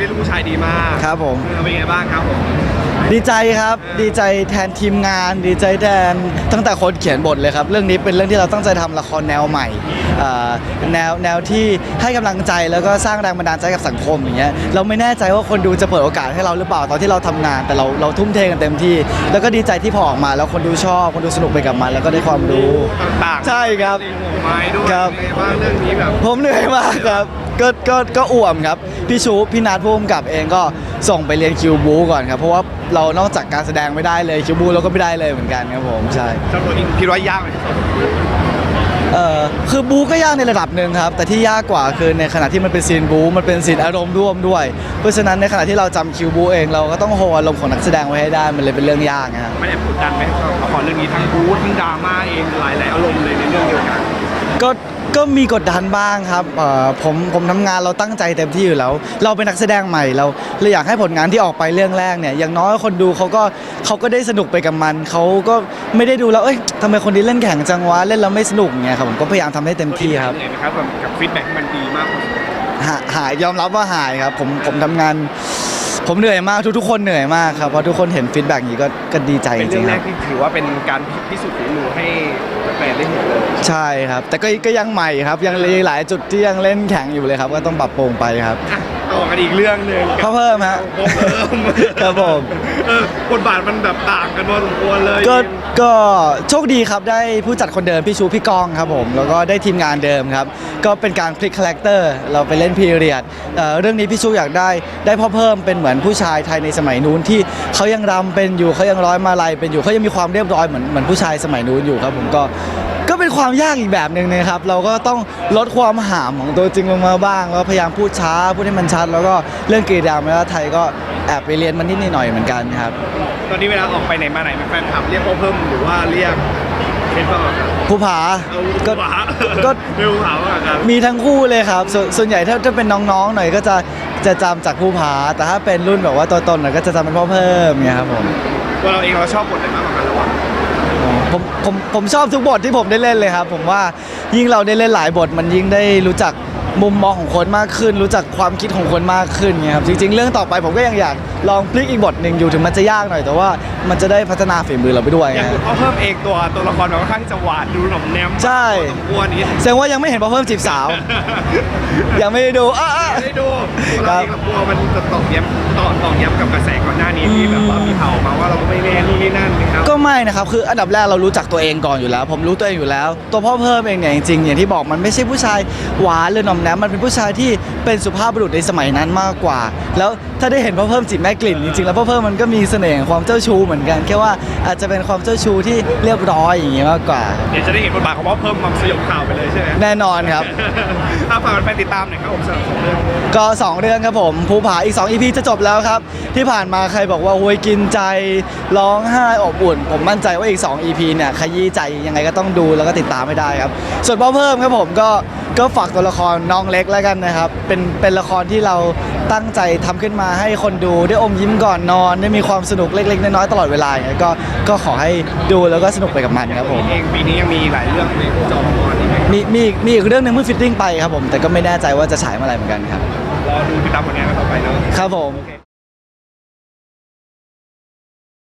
เล่นลูกผู้ชายดีมากครับผม เออเป็นไงบ้างครับผม ดีใจครับ ดีใจแทนทีมงาน ดีใจแทนตั้งแต่คนเขียนบทเลยครับ เรื่องนี้เป็นเรื่องที่เราตั้งใจทำละครแนวใหม่เอ่อแนวแนวที่ให้กำลังใจแล้วก็สร้างแรงบันดาลใจกับสังคมอย่างเงี้ย เราไม่แน่ใจว่าคนดูจะเปิดโอกาสให้เราหรือเปล่าตอนที่เราทำงาน แต่เราเราทุ่มเทกันเต็มที่ แล้วก็ดีใจที่พอออกมาแล้วคนดูชอบ คนดูสนุกไปกับมัน แล้วก็ได้ความรู้ ต่างๆใช่ครับในหัวไม้ด้วยครับ เป็นไงบ้างเรื่องนี้แบบผมเหนื่อยมากครับ ก็ก็ก็อ่วมครับ พี่ชูพี่นัทผู้กำกับเองก็ส่งไปเรียนคิวบูก่อนครับ เพราะว่าเรานอกจากการแสดงไม่ได้เลยคิวบูเราก็ไม่ได้เลยเหมือนกันครับผมใช่สำหรับตัวเองคิดว่ายากไหมเอ่อคือบูก็ยากในระดับหนึ่งครับ แต่ที่ยากกว่าคือในขณะที่มันเป็นซีนบูมันเป็นซีนอารมณ์ร่วมด้วย เพราะฉะนั้นในขณะที่เราจำคิวบูเองเราก็ต้องโฮอารมณ์ของนักแสดงไว้ให้ได้มันเลยเป็นเรื่องยากนะครับ ไม่ได้กดดันไหมสำหรับละครเรื่องนี้ทั้งบู๊ทั้งดราม่าเองหลายๆอารมณ์เลยในเรื่องเดียวกัน ก็ก็มีกดดันบ้างครับเอ่อผมผมทำงานเราตั้งใจเต็มที่อยู่แล้ว เราเป็นนักแสดงใหม่เราเราอยากให้ผลงานที่ออกไปเรื่องแรกเนี่ยอย่างน้อยคนดูเขาก็เขาก็ได้สนุกไปกับมันเขาก็ไม่ได้ดูแล้วเอ้ยทำไมคนนี้เล่นแข่งจังวะเล่นแล้วไม่สนุกเงี้ยครับผมก็พยายามทำให้เต็มที่ครับ เหนื่อยไหมครับกับกับฟีดแบ็กมันดีมาก หาหายยอมรับว่าหายครับผมผมทำงาน ผมเหนื่อยมากทุกๆคนเหนื่อยมากครับเพราะทุกคนเห็นฟีดแบ็กอย่างนี้ก็ก็ดีใจจเป็นเรื่ริองงๆแรครักบที่ถือว่าเป็นการพิสูจน์ฝีมือให้แฟนๆได้เห็นเลย ใช่ครับ แต่ก็ก็ยังใหม่ครับ ยังมีหลายจุดที่ยังเล่นแข็งอยู่เลยครับ ก็ต้องปรับปรุงไปครับ อะต่อกันอีกเรื่องหนึ่งเขาเพิ่มฮะเขาเพิ่มครับผม เออบทบาทมันแบบต่างกันพอสมควรเลยก็ก็โชคดีครับได้ผู้จัดคนเดิมพี่ชูพี่ก้องครับผมแล้วก็ได้ทีมงานเดิมครับ ก็เป็นการพลิกคาแรคเตอร์เราไปเล่นพีเรียดเรื่องนี้พี่ชูอยากได้ได้พ่อเพิ่มเป็นเหมือนผู้ชายไทยในสมัยนู้นที่เขายังรำเป็นอยู่เขายังร้อยมาลัยเป็นอยู่เขายังมีความเรียบร้อยเหมือนเหมือนผู้ชายสมัยนู้นอยู่ครับผมก็ก็เป็นความยากอีกแบบหนึ่งนะครับ เราก็ต้องลดความหามของตัวจริงลงมาบ้างแล้วพยายามพูดช้าพูดให้มันชัด แล้วก็เรื่องกรีดามแล้วไทยก็แอบไปเรียนมันนิดหน่อยเหมือนกันครับ ตอนนี้เวลาออกไปไหนมาไหนแฟนคลับเรียกเพิ่มหรือว่าเรียก เพชรบ้างครับภูผาเอาก็หวาก็เร็วหาว่าครับมีทั้งคู่เลยครับสวนส่วนใหญ่ถ้าถ้าเป็นน้องๆหน่อยก็จะจะจำจากภูผา แต่ถ้าเป็นรุ่นแบบว่าตัวตนหน่อยก็จะจำเป็นพ่อเพิ่มเนี่ยครับผมตัวเราเองเราชอบบทไหนมากกว่ากันระหว่างผมผมผมชอบทุกบทที่ผมได้เล่นเลยครับ ผมว่ายิ่งเราได้เล่นหลายบทมันยิ่งได้รู้จัก มุมมองของคนมากขึ้น รู้จักความคิดของคนมากขึ้นเงี้ยครับจริง ๆ เรื่องต่อไปผมก็ยังอยากลองพลิกอีกบทหนึ่งอยู่ถึงมันจะยากหน่อยแต่ว่ามันจะได้พัฒนาฝีมือเราไปด้วยอย่างฮะคุณพ่อเพิ่มเองตัวตัวละครมันค่อนข้างจะหวานดูหน่อมแนมใช่ พอสมควรนี้แสดงว่ายังไม่เห็นพ่อเพิ่มจีบสาว ยังไม่ได้ดูอะอะ ได้ดูเราเองเรากลัวมันจะตอกย้ำต่อตอกย้ำกับกระแสก่อนหน้านี้ที่แบบว่ามีข่าวมาว่าเราไม่แน่นู่นนี่นั่นนะครับ ก็ไม่นะครับคืออันดับแรกเรารู้จักตัวเองก่อนอยู่แล้ว ผมรู้ตัวเองอยู่แล้ว ตัวพ่อเพิ่มเองเนี่ยจริงๆอย่างที่บอกมันไม่ใช่ผู้ชายหวานหรือหน่อมแนมมันเป็นผู้ชายที่เป็นสุภาพบุรุษในสมัยนั้นมากกว่า แล้วถ้าได้เห็นพ่อเพิ่มจีบแม่กลิ่นจริงๆแล้วพ่อเพิ่มมันก็มีเสน่ห์ของความเจ้าชู้เหมือนกันแค่ว่าอาจจะเป็นความเจ้าชู้ที่เรียบร้อยอย่างงี้มากกว่า เดี๋ยวจะได้เห็นบทบาทของพ่อเพิ่มมาสยบข่าวไปเลยใช่ไหมแน่นอนครับ ถ้าฝากแฟนๆติดตามหน่อยครับผมสำหรับสองเรื่องก็ 2 เรื่องครับผมภูผาอีก 2 EP จะจบแล้วครับ ที่ผ่านมาใครบอกว่าโวยกินใจร้องไห้อบอุ่น ผมมั่นใจว่าอีก 2 EP เนี่ยขยี้ใจยังไงก็ต้องดูแล้วก็ติดตามไม่ได้ครับ ส่วนพ่อเพิ่มครับผมก็ก็ฝากตัวละครน้องเล็กแล้วกันนะครับ เป็นเป็นละครที่เราตั้งใจทำขึ้นมาให้คนดูได้อมยิ้มก่อนนอน ได้มีความสนุกเล็กๆน้อยๆตลอดเวลาอย่างเงี้ยก็ก็ขอให้ดูแล้วก็สนุกไปกับมันครับผมเองปีนี้ยังมีหลายเรื่องในจอละครอีกไหมมีมีมีอีกเรื่องหนึ่งเพิ่งฟิตติ้งไปครับผมแต่ก็ไม่แน่ใจว่าจะฉายเมื่อไหร่เหมือนกันครับรอดูติดตามผลงานกันต่อไปเนาะครับผม